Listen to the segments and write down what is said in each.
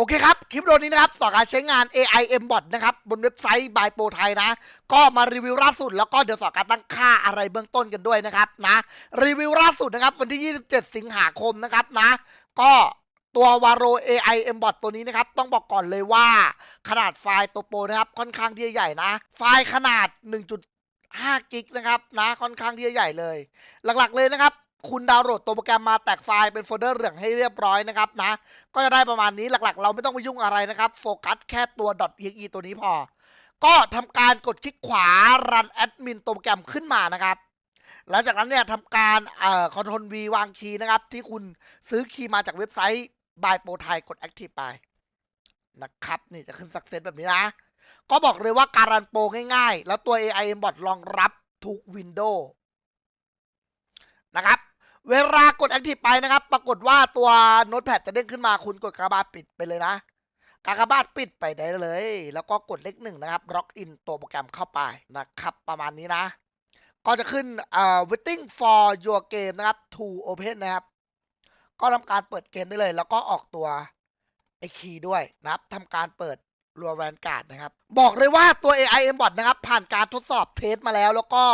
โอเคครับ คลิปวิดีโอนี้นะครับสอนการใช้งาน AI M bot นะครับ บนเว็บไซต์ by Pro ไทยนะ ก็มารีวิวล่าสุด แล้วก็เดี๋ยวสอนการตั้งค่าอะไรเบื้องต้นกันด้วยนะครับนะ รีวิวล่าสุดนะครับ วันที่ 27 สิงหาคมนะครับนะ ก็ตัว Varo AI M bot ตัวนี้นะครับ ต้องบอกก่อนเลยว่า ขนาดไฟล์ตัวโปรนะครับ ค่อนข้างที่จะใหญ่นะ ไฟล์ขนาด 1.5 กิกนะครับนะ ค่อนข้างที่จะใหญ่เลย หลักๆเลยนะครับ คุณดาวน์โหลดตัวโปรแกรมมาแตกไฟล์เป็นโฟลเดอร์เหลืองให้เรียบร้อยนะครับนะ ก็จะได้ประมาณนี้หลักๆ เราไม่ต้องไปยุ่งอะไรนะครับ โฟกัสแค่ตัว .exe ตัวนี้พอ ก็ทำการกดคลิกขวารันแอดมินตัวโปรแกรมขึ้นมานะครับ หลังจากนั้นเนี่ยทำการเอ่อคอนโทรล V วางคีย์นะครับ ที่คุณซื้อคีย์มาจากเว็บไซต์ by Pro Thai กด Active ไปนะครับ นี่จะขึ้น Success แบบนี้นะ ก็บอกเลยว่าการรันโปรง่ายๆ แล้วตัว AI Bot รองรับทุก Windows นะครับ เวลากด Active ไปนะครับ ปรากฏว่าตัวโน้ตแพดจะเด้งขึ้นมาคุณกดกากบาทปิดไปเลยนะกากบาทปิดไปได้เลย แล้วก็กดเลขหนึ่งนะครับล็อกอินตัวโปรแกรมเข้าไปนะครับ ประมาณนี้นะ ก็จะขึ้นเอ่อ waiting for your game นะครับ to open นะครับ ก็ทำการเปิดเกมได้เลย แล้วก็ออกตัวไอคีย์ด้วยนะครับทำการเปิดรัวแวนการ์ดนะครับ บอกเลยว่าตัว AI M bot นะครับ ผ่านการทดสอบเทสมาแล้ว แล้วก็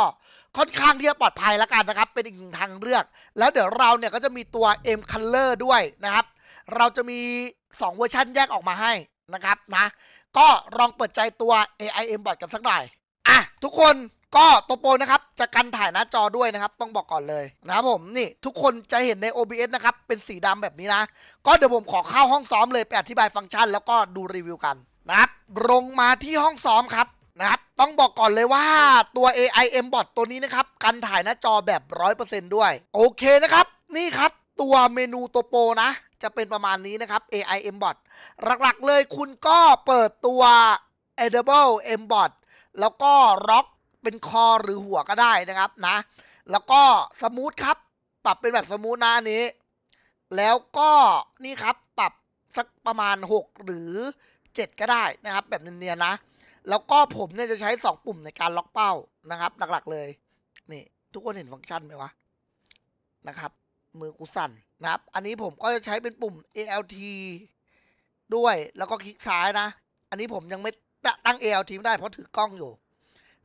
ค่อนข้างที่จะปลอดภัยแล้วกันนะครับ เป็นอีกหนึ่งทางเลือก แล้วเดี๋ยวเราเนี่ยก็จะมีตัว M Color ด้วยนะครับ เราจะมี 2 เวอร์ชันแยกออกมาให้นะครับนะ ก็ลองเปิดใจตัว AI M bot กันสักหน่อยอะทุกคนก็ตัวโปรนะครับจะกันถ่ายหน้าจอด้วยนะครับ ต้องบอกก่อนเลยนะครับผมนี่ทุกคนจะเห็นใน OBS นะครับ เป็นสีดำแบบนี้นะ ก็เดี๋ยวผมขอเข้าห้องซ้อมเลยไปอธิบายฟังก์ชัน แล้วก็ดูรีวิวกันนะครับลงมาที่ห้องซ้อมครับ นะครับ ต้องบอกก่อนเลยว่าตัว AI M bot ตัวนี้นะครับ กันถ่ายหน้าจอแบบ 100%ด้วย โอเคนะครับ นี่ครับ ตัวเมนูตัวโปรนะ จะเป็นประมาณนี้นะครับ AI M bot หลักๆเลยคุณก็เปิดตัว Edible M bot แล้วก็ล็อกเป็นคอหรือหัวก็ได้นะครับนะ แล้วก็สมูทครับ ปรับเป็นแบบสมูทนะอันนี้ แล้วก็นี่ครับปรับสักประมาณ 6 หรือ 7 ก็ได้นะครับ แบบเนียนๆนะ แล้วก็ผมเนี่ยจะใช้ 2 ปุ่มในการล็อกเป้านะครับ หลักๆเลยนี่ทุกคนเห็นฟังก์ชันไหมวะนะครับ มือกูสั่นนะครับ อันนี้ผมก็จะใช้เป็นปุ่ม ALT ด้วยแล้วก็คลิกซ้ายนะ อันนี้ผมยังไม่ตั้ง ALT ไม่ได้เพราะถือกล้องอยู่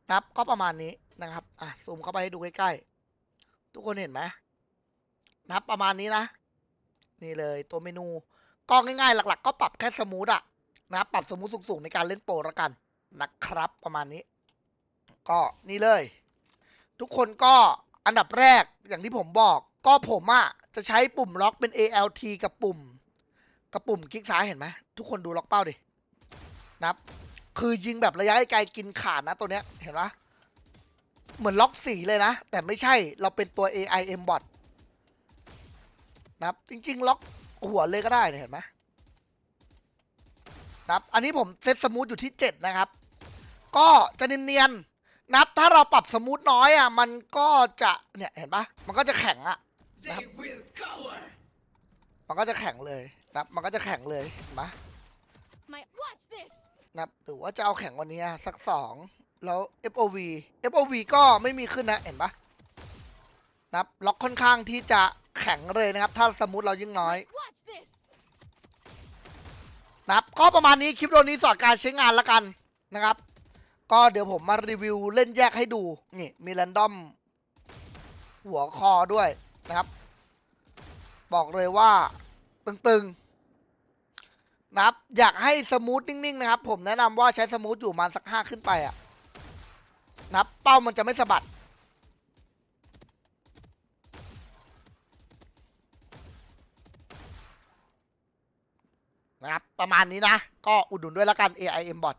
นะครับก็ประมาณนี้นะครับอะซูมเข้าไปให้ดูใกล้ๆทุกคนเห็นไหมนะครับประมาณนี้นะ นี่เลยตัวเมนูก็ง่ายๆ หลัก ๆ ก็ปรับแค่สมูทอะนะครับปรับสมูทสูงๆในการเล่นโปรล้วกัน นะครับประมาณนี้ ก็นี่เลย ทุกคนก็อันดับแรกอย่างที่ผมบอก ก็ผมอะจะใช้ปุ่มล็อกเป็น ALT กับปุ่ม กับปุ่มคลิกซ้ายเห็นไหมทุกคนดูล็อกเป้าดินะครับ คือยิงแบบระยะไกลกินขาดนะตัวเนี้ยเห็นปะเหมือนล็อกสีเลยนะ แต่ไม่ใช่เราเป็นตัว AI M bot นะครับจริง ๆ ล็อกหัวเลยก็ได้เนี่ยเห็นไหมนะครับอันนี้ผมเซตสมูทอยู่ที่ 7 นะครับ ก็จะเนียนๆนะครับถ้าเราปรับสมูทน้อยอะ มันก็จะเนี่ยเห็นปะมันก็จะแข็งอะ They will cower. มันก็จะแข็งเลยนะครับมันก็จะแข็งเลยเห็นปะ My watch this. นะครับหรือว่าจะเอาแข่งวันนี้อะสักสองแล้ว FOV FOV ก็ไม่มีขึ้นนะเห็นปะนะครับล็อกค่อนข้างที่จะแข็งเลยนะครับ ถ้าสมมติเรายิ่งน้อย Watch this. นะครับก็ประมาณนี้คลิปวิดีโอนี้สอนการใช้งานแล้วกันนะครับ ก็เดี๋ยวผมมารีวิวเล่นแยกให้ดู นี่ มีแรนดอม หัวคอด้วยนะครับ บอกเลยว่า ตึงๆ นะครับ อยากให้สมูทนิ่ง ๆ นะครับ ผมแนะนำว่าใช้สมูทอยู่ประมาณสักห้าขึ้นไปอะนะครับ เป้ามันจะไม่สะบัดนะครับ ประมาณนี้นะ ก็อุดหนุนด้วยแล้วกัน AIM bot